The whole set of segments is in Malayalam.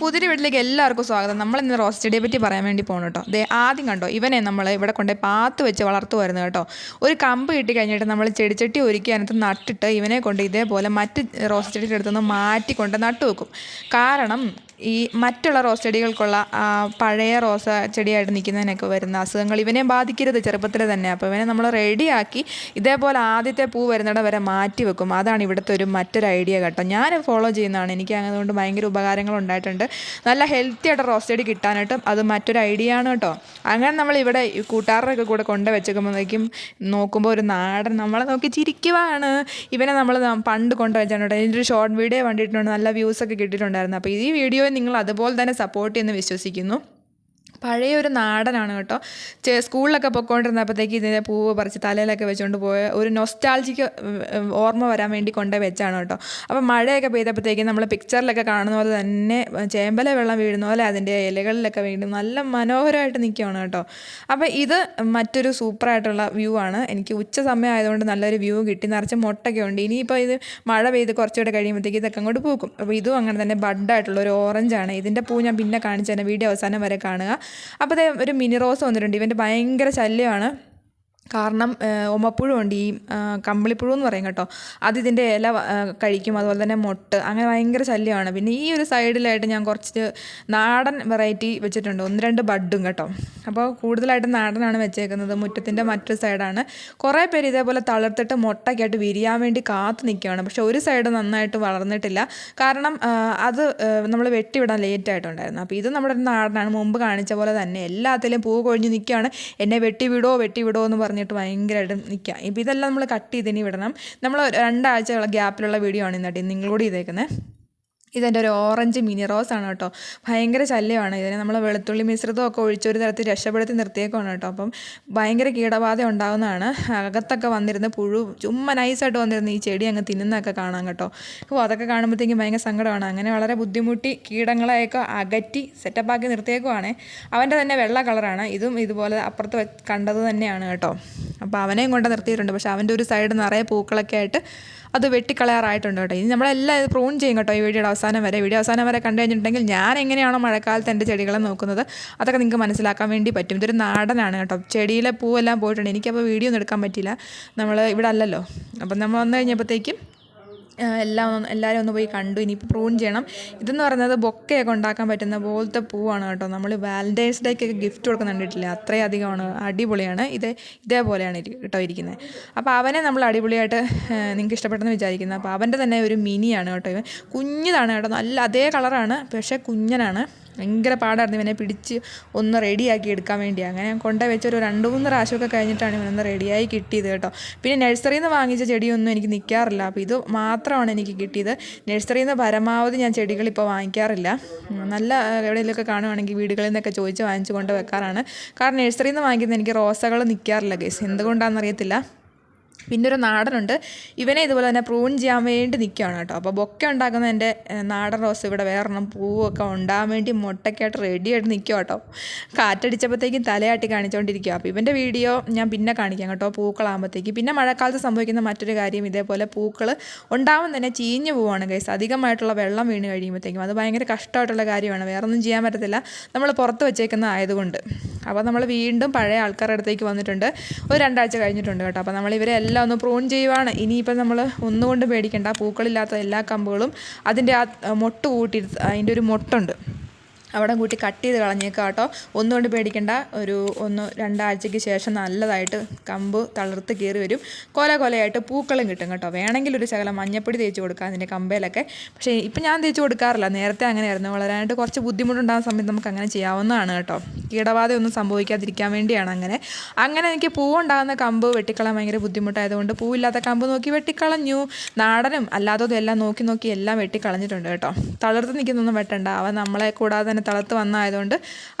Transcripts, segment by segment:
പുതിയ വീട്ടിലേക്ക് എല്ലാവർക്കും സ്വാഗതം. നമ്മൾ ഇന്ന് റോസ് ചെടിയെ പറ്റി പറയാൻ വേണ്ടി പോകണം കേട്ടോ. ദേ ആദ്യം കണ്ടോ ഇവനെ നമ്മൾ ഇവിടെ കൊണ്ട് പാത്ത് വെച്ച് വളർത്തുമായിരുന്നു കേട്ടോ. ഒരു കമ്പ് കിട്ടി കഴിഞ്ഞിട്ട് നമ്മൾ ചെടിച്ചട്ടി ഒരുക്കി അതിനകത്ത് നട്ടിട്ട് ഇവനെ കൊണ്ട് ഇതേപോലെ മറ്റ് റോസ് ചെടിയുടെ അടുത്തുനിന്ന് മാറ്റിക്കൊണ്ട് നട്ടു വെക്കും കാരണം ഈ മറ്റുള്ള റോസ് ചെടികൾക്കുള്ള പഴയ റോസ ചെടിയായിട്ട് നിൽക്കുന്നതിനൊക്കെ വരുന്ന അസുഖങ്ങൾ ഇവനെ ബാധിക്കരുത് ചെറുപ്പത്തിൽ തന്നെ. അപ്പോൾ ഇവനെ നമ്മൾ റെഡിയാക്കി ഇതേപോലെ ആദ്യത്തെ പൂ വരുന്നിടം വരെ മാറ്റി വെക്കും. അതാണ് ഇവിടുത്തെ ഒരു മറ്റൊരു ഐഡിയ കേട്ടോ. ഞാൻ ഫോളോ ചെയ്യുന്നതാണ്. എനിക്ക് അതുകൊണ്ട് ഭയങ്കര ഉപകാരങ്ങൾ ഉണ്ടായിട്ടുണ്ട്. നല്ല ഹെൽത്തി ആയിട്ട് റോസ് ചെടി കിട്ടാനായിട്ട് അത് മറ്റൊരു ഐഡിയ ആണ് കേട്ടോ. അങ്ങനെ നമ്മൾ ഇവിടെ കൂട്ടുകാരുടെയൊക്കെ കൂടെ കൊണ്ട് വെച്ചേക്കുമ്പോഴേക്കും നോക്കുമ്പോൾ ഒരു നാടൻ നമ്മളെ നോക്കി ചിരിക്കുവാണ്. ഇവനെ നമ്മൾ പണ്ട് കൊണ്ടുവച്ചാണ് കേട്ടോ ഇതിന്റെ ഒരു ഷോർട്ട് വീഡിയോ കണ്ടിട്ടുണ്ട്. നല്ല വ്യൂസൊക്കെ കിട്ടിയിട്ടുണ്ടായിരുന്നു. അപ്പോൾ ഈ വീഡിയോ നിങ്ങൾ അതുപോലെ തന്നെ സപ്പോർട്ട് ചെയ്യുമെന്ന് വിശ്വസിക്കുന്നു. പഴയ ഒരു നാടനാണ് കേട്ടോ. സ്കൂളിലൊക്കെ പൊയ്ക്കൊണ്ടിരുന്നപ്പോഴത്തേക്ക് ഇതിന്റെ പൂവ് പറിച്ച് തലയിലൊക്കെ വെച്ചുകൊണ്ട് പോയ ഒരു നൊസ്റ്റാൾജിക്ക് ഓർമ്മ വരാൻ വേണ്ടി കൊണ്ടേ വെച്ചാണ് കേട്ടോ. അപ്പോൾ മഴയൊക്കെ പെയ്തപ്പോഴത്തേക്കും നമ്മൾ പിക്ചറിലൊക്കെ കാണുന്ന പോലെ തന്നെ ചേമ്പല വെള്ളം വീഴുന്ന പോലെ അതിന്റെ ഇലകളിലൊക്കെ വീണ്ടും നല്ല മനോഹരമായിട്ട് നിൽക്കുകയാണ് കേട്ടോ. അപ്പോൾ ഇത് മറ്റൊരു സൂപ്പറായിട്ടുള്ള വ്യൂ ആണ്. എനിക്ക് ഉച്ച സമയം ആയതുകൊണ്ട് നല്ലൊരു വ്യൂ കിട്ടി. നിറച്ച് മുട്ടൊക്കെ ഉണ്ട്. ഇനിയിപ്പോൾ ഇത് മഴ പെയ്ത് കുറച്ചുകൂടെ കഴിയുമ്പോഴത്തേക്ക് ഇതൊക്കെ അങ്ങോട്ട് പോകും അപ്പോൾ ഇതും അങ്ങനെ തന്നെ ബഡായിട്ടുള്ള ഒരു ഓറഞ്ചാണ് ഇതിന്റെ പൂ ഞാൻ പിന്നെ കാണിച്ചു തന്നെ വീഡിയോ അവസാനം വരെ കാണുക. അപ്പോൾ ഒരു മിനി റോസ് വന്നിട്ടുണ്ട്. ഇവന്റെ ഭയങ്കര ശല്യമാണ്. കാരണം ഉമ്മപ്പുഴു ഉണ്ട്. ഈ കമ്പിളിപ്പുഴു എന്ന് പറയും കേട്ടോ. അത് ഇതിന്റെ ഇല കഴിക്കും. അതുപോലെ തന്നെ മൊട്ട്. അങ്ങനെ ഭയങ്കര ശല്യമാണ്. പിന്നെ ഈ ഒരു സൈഡിലായിട്ട് ഞാൻ കുറച്ച് നാടൻ വെറൈറ്റി വെച്ചിട്ടുണ്ട്. ഒന്ന് രണ്ട് ബഡും കേട്ടോ. അപ്പോൾ കൂടുതലായിട്ട് നാടനാണ് വെച്ചേക്കുന്നത്. മുറ്റത്തിന്റെ മറ്റൊരു സൈഡാണ്. കുറേ പേര് ഇതേപോലെ തളർത്തിട്ട് മുട്ടയ്ക്കായിട്ട് വിരിയാൻ വേണ്ടി കാത്തു നിൽക്കുകയാണ് പക്ഷേ ഒരു സൈഡ് നന്നായിട്ട് വളർന്നിട്ടില്ല. കാരണം അത് നമ്മൾ വെട്ടിവിടാൻ ലേറ്റായിട്ടുണ്ടായിരുന്നു അപ്പോൾ ഇത് നമ്മുടെ നാടനാണ്. മുമ്പ് കാണിച്ച പോലെ തന്നെ എല്ലാത്തിലും പൂ കൊഴിഞ്ഞ് നിൽക്കുകയാണ്. എന്നെ വെട്ടിവിടോ വെട്ടിവിടോ എന്ന് പറഞ്ഞ് പറഞ്ഞിട്ട് ഭയങ്കരമായിട്ട് നിൽക്കുക ഇപ്പോൾ ഇതെല്ലാം നമ്മൾ കട്ട് ചെയ്തിനി വിടണം. നമ്മൾ രണ്ടാഴ്ചയുള്ള ഗ്യാപ്പിലുള്ള വീഡിയോ ആണ് ഇന്നട്ടി നിങ്ങളോട് ചെയ്തേക്കുന്നത് ഇതെന്റെ ഒരു ഓറഞ്ച് മിനി റോസ് ആണ് കേട്ടോ. ഭയങ്കര ശല്യമാണ്. ഇതിനെ നമ്മൾ വെളുത്തുള്ളി മിശ്രിതമൊക്കെ ഒഴിച്ച് ഒരു തരത്തിൽ രക്ഷപ്പെടുത്തി നിർത്തിയേക്കാണ് കേട്ടോ. അപ്പം ഭയങ്കര കീടബാധ ഉണ്ടാകുന്നതാണ് അകത്തൊക്കെ വന്നിരുന്ന പുഴു ചുമ്മാ നൈസായിട്ട് വന്നിരുന്ന ഈ ചെടി അങ്ങ് തിന്നുന്നതൊക്കെ കാണാം കേട്ടോ. അപ്പോൾ അതൊക്കെ കാണുമ്പോഴത്തേക്കും ഭയങ്കര സങ്കടമാണ്. അങ്ങനെ വളരെ ബുദ്ധിമുട്ടി കീടങ്ങളെയൊക്കെ അകറ്റി സെറ്റപ്പാക്കി നിർത്തിയേക്കുവാണ്. അവന്റെ തന്നെ വെള്ള കളറാണ്. ഇതും ഇതുപോലെ അപ്പുറത്ത് കണ്ടത് തന്നെയാണ് കേട്ടോ. അപ്പോൾ അവനെയും കൊണ്ട് നിർത്തിയിട്ടുണ്ട്. പക്ഷേ അവന്റെ ഒരു സൈഡ് നിറയെ പൂക്കളൊക്കെ ആയിട്ട് അത് വെട്ടിക്കളയാറായിട്ടുണ്ട് കേട്ടോ. ഇനി നമ്മളെല്ലാം ഇത് പ്രൂൺ ചെയ്യും കേട്ടോ ഈ വീഡിയോയുടെ അവസാനം വരെ വീഡിയോ അവസാനം വരെ കണ്ടു കഴിഞ്ഞിട്ടുണ്ടെങ്കിൽ ഞാൻ എങ്ങനെയാണോ മഴക്കാലത്ത് എന്റെ ചെടികളെ നോക്കുന്നത് അതൊക്കെ നിങ്ങൾക്ക് മനസ്സിലാക്കാൻ വേണ്ടി പറ്റും. ഇതൊരു നാടനാണ് കേട്ടോ. ചെടിയിലെ പൂവെല്ലാം പോയിട്ടുണ്ട്. എനിക്കപ്പോൾ വീഡിയോ ഒന്നും എടുക്കാൻ പറ്റില്ല നമ്മൾ ഇവിടെ അല്ലല്ലോ. അപ്പം നമ്മൾ വന്നു കഴിഞ്ഞപ്പോഴത്തേക്കും എല്ലാം എല്ലാവരും ഒന്ന് പോയി കണ്ടു. ഇനിയിപ്പോൾ പ്രൂൺ ചെയ്യണം. ഇതെന്ന് പറയുന്നത് ബൊക്കയൊക്കെ ഉണ്ടാക്കാൻ പറ്റുന്ന പോലത്തെ പൂവാണ് കേട്ടോ. നമ്മൾ വാലന്റൈൻസ് ഡേക്കൊക്കെ ഗിഫ്റ്റ് കൊടുക്കുന്ന കണ്ടിട്ടില്ല? അത്രയും അധികമാണ്. അടിപൊളിയാണ്. ഇത് ഇതേപോലെയാണ് കേട്ടോ ഇരിക്കുന്നത് അപ്പോൾ അവനെ നമ്മൾ അടിപൊളിയായിട്ട് നിങ്ങൾക്ക് ഇഷ്ടപ്പെട്ടെന്ന് വിചാരിക്കുന്നത് അപ്പോൾ അവന്റെ തന്നെ ഒരു മിനിയാണ് കേട്ടോ ഇവൻ. കുഞ്ഞിതാണ് കേട്ടോ. നല്ല അതേ കളറാണ്. പക്ഷേ കുഞ്ഞനാണ്. ഭയങ്കര പാടായിരുന്നു ഇവനെ പിടിച്ച് ഒന്ന് റെഡിയാക്കി എടുക്കാൻ വേണ്ടി. അങ്ങനെ കൊണ്ടു ഒരു രണ്ട് മൂന്ന് പ്രാവശ്യമൊക്കെ കഴിഞ്ഞിട്ടാണ് ഇവനൊന്ന് റെഡിയായി കിട്ടിയത് കേട്ടോ. പിന്നെ നഴ്സറിയിൽ നിന്ന് വാങ്ങിച്ച ചെടിയൊന്നും എനിക്ക് നിൽക്കാറില്ല. അപ്പോൾ ഇത് മാത്രമാണ് എനിക്ക് കിട്ടിയത്. നഴ്സറിയിൽ നിന്ന് പരമാവധി ഞാൻ ചെടികൾ ഇപ്പോൾ വാങ്ങിക്കാറില്ല. നല്ല എവിടെയെങ്കിലുമൊക്കെ കാണുവാണെങ്കിൽ വീടുകളിൽ നിന്നൊക്കെ ചോദിച്ച് വാങ്ങിച്ചു കൊണ്ട് വെക്കാറാണ്. കാരണം നഴ്സറിയിൽ നിന്ന് വാങ്ങിക്കുന്ന എനിക്ക് റോസകൾ നിൽക്കാറില്ല ഗേസ്. എന്തുകൊണ്ടാണെന്നറിയത്തില്ല. പിന്നെ ഒരു നാടനുണ്ട്. ഇവനെ ഇതുപോലെ തന്നെ പ്രൂൺ ചെയ്യാൻ വേണ്ടി നിൽക്കുകയാണ് കേട്ടോ. അപ്പോൾ ബൊക്കെ ഉണ്ടാക്കുന്ന എന്റെ നാടൻ റോസ് ഇവിടെ വേറെണ്ണം പൂവൊക്കെ ഉണ്ടാകാൻ വേണ്ടി മുട്ടയ്ക്കായിട്ട് റെഡിയായിട്ട് നിൽക്കുക കേട്ടോ. കാറ്റടിച്ചപ്പോഴത്തേക്കും തലയാട്ടി കാണിച്ചുകൊണ്ടിരിക്കുക അപ്പോൾ ഇവന്റെ വീഡിയോ ഞാൻ പിന്നെ കാണിക്കാം കേട്ടോ പൂക്കളാകുമ്പോഴത്തേക്ക്. പിന്നെ മഴക്കാലത്ത് സംഭവിക്കുന്ന മറ്റൊരു കാര്യം ഇതേപോലെ പൂക്കൾ ഉണ്ടാവും തന്നെ ചീഞ്ഞു പോവാണ് കേസ് അധികമായിട്ടുള്ള വെള്ളം വീണ് കഴിയുമ്പോഴത്തേക്കും. അത് ഭയങ്കര കഷ്ടമായിട്ടുള്ള കാര്യമാണ്. വേറെ ഒന്നും ചെയ്യാൻ പറ്റത്തില്ല. നമ്മൾ പുറത്ത് വെച്ചേക്കുന്ന ആയതുകൊണ്ട്. അപ്പോൾ നമ്മൾ വീണ്ടും പഴയ ആൾക്കാരുടെ അടുത്തേക്ക് വന്നിട്ടുണ്ട്. ഒരു രണ്ടാഴ്ച കഴിഞ്ഞിട്ടുണ്ട് കേട്ടോ. അപ്പോൾ നമ്മൾ ഇവരെ എല്ലാം ഒന്ന് പ്രൂൺ ചെയ്യുവാണ് ഇനിയിപ്പം നമ്മൾ ഒന്നുകൊണ്ട് പേടിക്കേണ്ട. പൂക്കളില്ലാത്ത എല്ലാ കമ്പുകളും അതിന്റെ ആ മൊട്ട് കൂട്ടി അതിന്റെ ഒരു മൊട്ടുണ്ട്. അവിടെ കൂട്ടി കട്ട് ചെയ്ത് കളഞ്ഞേക്കാം കേട്ടോ. ഒന്നുകൊണ്ട് പേടിക്കേണ്ട. ഒരു ഒന്ന് രണ്ടാഴ്ചയ്ക്ക് ശേഷം നല്ലതായിട്ട് കമ്പ് തളർത്ത് കയറി വരും. കൊല കൊലയായിട്ട് പൂക്കളും കിട്ടും കേട്ടോ. വേണമെങ്കിൽ ഒരു ശകലം മഞ്ഞപ്പൊടി തേച്ച് കൊടുക്കാം അതിന്റെ കമ്പയിലൊക്കെ. പക്ഷേ ഇപ്പം ഞാൻ തേച്ച് കൊടുക്കാറില്ല. നേരത്തെ അങ്ങനെയായിരുന്നു വളരാനായിട്ട് കുറച്ച് ബുദ്ധിമുട്ടുണ്ടാകുന്ന സമയത്ത് നമുക്ക് അങ്ങനെ ചെയ്യാവുന്നതാണ് കേട്ടോ. കീടബാധയൊന്നും സംഭവിക്കാതിരിക്കാൻ വേണ്ടിയാണ് അങ്ങനെ. അങ്ങനെ എനിക്ക് പൂവുണ്ടാകുന്ന കമ്പ് വെട്ടിക്കളാൻ ഭയങ്കര ബുദ്ധിമുട്ടായതുകൊണ്ട് പൂവില്ലാത്ത കമ്പ് നോക്കി വെട്ടിക്കളഞ്ഞു. നാടനും അല്ലാത്തതും എല്ലാം നോക്കി നോക്കി എല്ലാം വെട്ടിക്കളഞ്ഞിട്ടുണ്ട് കേട്ടോ. തളർത്ത് നിൽക്കുന്നൊന്നും വെട്ടണ്ട. അവ നമ്മളെ കൂടാതെ തന്നെ തളർത്ത് വന്നായതുകൊണ്ട്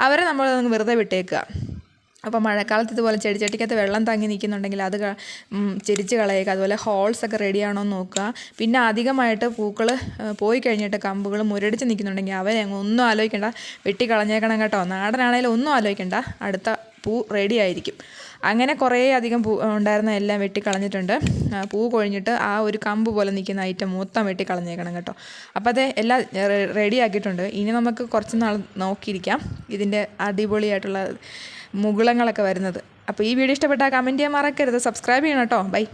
അവരെ നമ്മൾ വെറുതെ വിട്ടേക്കുക. അപ്പോൾ മഴക്കാലത്ത് ഇതുപോലെ ചെടിച്ചട്ടിക്കകത്ത് വെള്ളം തങ്ങി നിൽക്കുന്നുണ്ടെങ്കിൽ അത് ചെരിച്ച് കളയുക. അതുപോലെ ഹോൾസ് ഒക്കെ റെഡി ആണോ എന്ന് നോക്കുക. പിന്നെ അധികമായിട്ട് പൂക്കൾ പോയി കഴിഞ്ഞിട്ട് കമ്പുകൾ മുരടിച്ച് നിൽക്കുന്നുണ്ടെങ്കിൽ അവരെ ഒന്നും ആലോചിക്കേണ്ട. വെട്ടി കളഞ്ഞേക്കണം കേട്ടോ. നാടനാണെങ്കിലും ഒന്നും ആലോചിക്കേണ്ട. അടുത്ത പൂ റെഡി ആയിരിക്കും. അങ്ങനെ കുറേ അധികം പൂ ഉണ്ടായിരുന്ന എല്ലാം വെട്ടിക്കളഞ്ഞിട്ടുണ്ട്. പൂ കൊഴിഞ്ഞിട്ട് ആ ഒരു കമ്പ് പോലെ നിൽക്കുന്ന ഐറ്റം മൊത്തം വെട്ടിക്കളഞ്ഞേക്കണം കേട്ടോ. അപ്പോൾ അത് എല്ലാം റെഡി ആക്കിയിട്ടുണ്ട്. ഇനി നമുക്ക് കുറച്ച് നാൾ നോക്കിയിരിക്കാം ഇതിന്റെ അടിപൊളിയായിട്ടുള്ള മുകുളങ്ങളൊക്കെ വരുന്നത്. അപ്പോൾ ഈ വീഡിയോ ഇഷ്ടപ്പെട്ടാൽ കമന്റ് ചെയ്യാൻ മറക്കരുത്. സബ്സ്ക്രൈബ് ചെയ്യണം കേട്ടോ. ബൈ